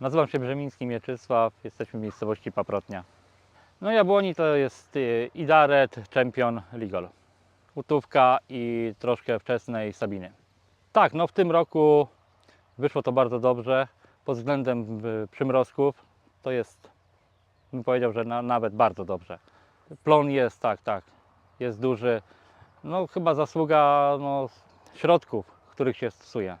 Nazywam się Brzemiński Mieczysław, jesteśmy w miejscowości Paprotnia. No jabłoni to jest y, Idaret, Champion, Ligol. Utówka i troszkę wczesnej Sabiny. Tak, no w tym roku wyszło to bardzo dobrze. Pod względem y, przymrozków to jest, bym powiedział, że na, nawet bardzo dobrze. Plon jest, tak, tak, jest duży. No chyba zasługa no, środków, których się stosuje.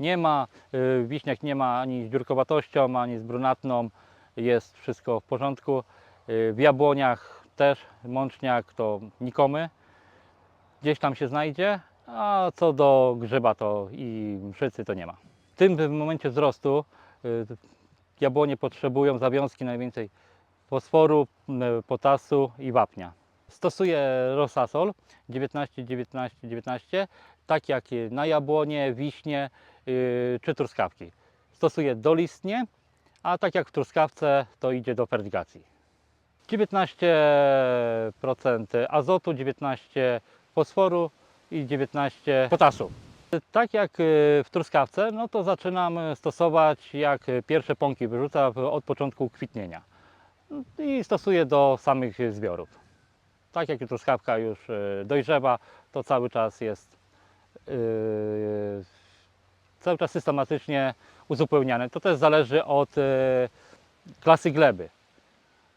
Nie ma, y, wiśniak nie ma ani z dziurkowatością, ani z brunatną, jest wszystko w porządku. Y, W jabłoniach też mączniak to nikomy, gdzieś tam się znajdzie, a co do grzyba to i mszycy to nie ma. W tym momencie wzrostu y, jabłonie potrzebują zawiązki najwięcej fosforu, potasu i wapnia. Stosuję Rosasol 19, 19, 19, tak jak na jabłonie, wiśnie yy, czy truskawki. Stosuję dolistnie, a tak jak w truskawce to idzie do fertygacji. 19% azotu, 19 fosforu i 19 potasu. Tak jak yy, w truskawce, no to zaczynam stosować jak pierwsze pąki wyrzucam od początku kwitnienia i stosuję do samych zbiorów. Tak jak truskawka już yy, dojrzewa, to cały czas jest yy, cały czas systematycznie uzupełniane. To też zależy od yy, klasy gleby.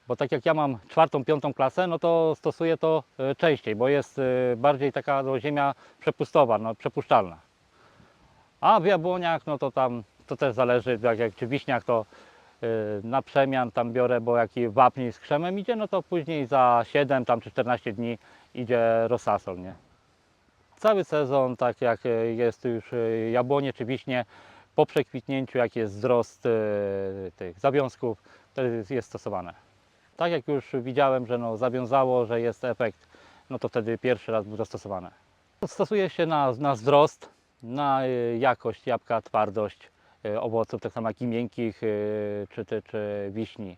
Bo tak jak ja mam czwartą, piątą klasę, no to stosuję to częściej, bo jest bardziej taka no, ziemia przepustowa, no, przepuszczalna. A w jabłoniach, no to tam to też zależy, jak, jak czy wiśniak, to na przemian tam biorę, bo jak i wapń z krzemem idzie, no to później za 7 tam, czy 14 dni idzie rosasol, nie? Cały sezon, tak jak jest już e, jabłonie czy wiśnie, po przekwitnięciu, jak jest wzrost e, tych zawiązków, to jest, stosowane. Tak jak już widziałem, że no, zawiązało, że jest efekt, no to wtedy pierwszy raz był zastosowany. Stosuje się na, na wzrost, na jakość jabłka, twardość owoców, tak samo jak i miękkich, e, czy, czy, czy wiśni.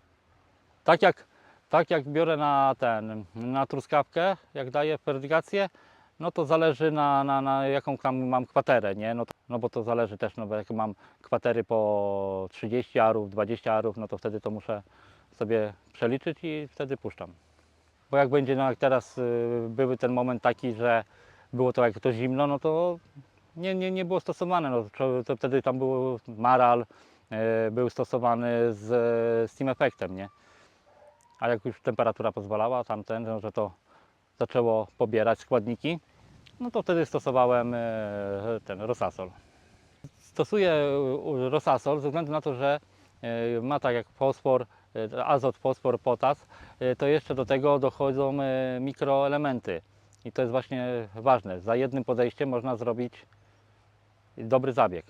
Tak jak, tak jak biorę na ten, na truskawkę, jak daję fertygację, no to zależy na, na, na jaką tam mam kwaterę, nie? No, to, no bo to zależy też, no bo jak mam kwatery po 30 arów, 20 arów, no to wtedy to muszę sobie przeliczyć i wtedy puszczam. Bo jak będzie, no jak teraz y, były ten moment taki, że było to jak to zimno, no to nie, nie, nie było stosowane, no to, to wtedy tam był maral, y, był stosowany z, z Team nie? A jak już temperatura pozwalała, tamten, no, że to zaczęło pobierać składniki, no to wtedy stosowałem e, ten Rosasol. Stosuję e, Rosasol ze względu na to, że e, ma tak jak fosfor, e, azot, fosfor, potas, e, to jeszcze do tego dochodzą e, mikroelementy. I to jest właśnie ważne. Za jednym podejściem można zrobić dobry zabieg.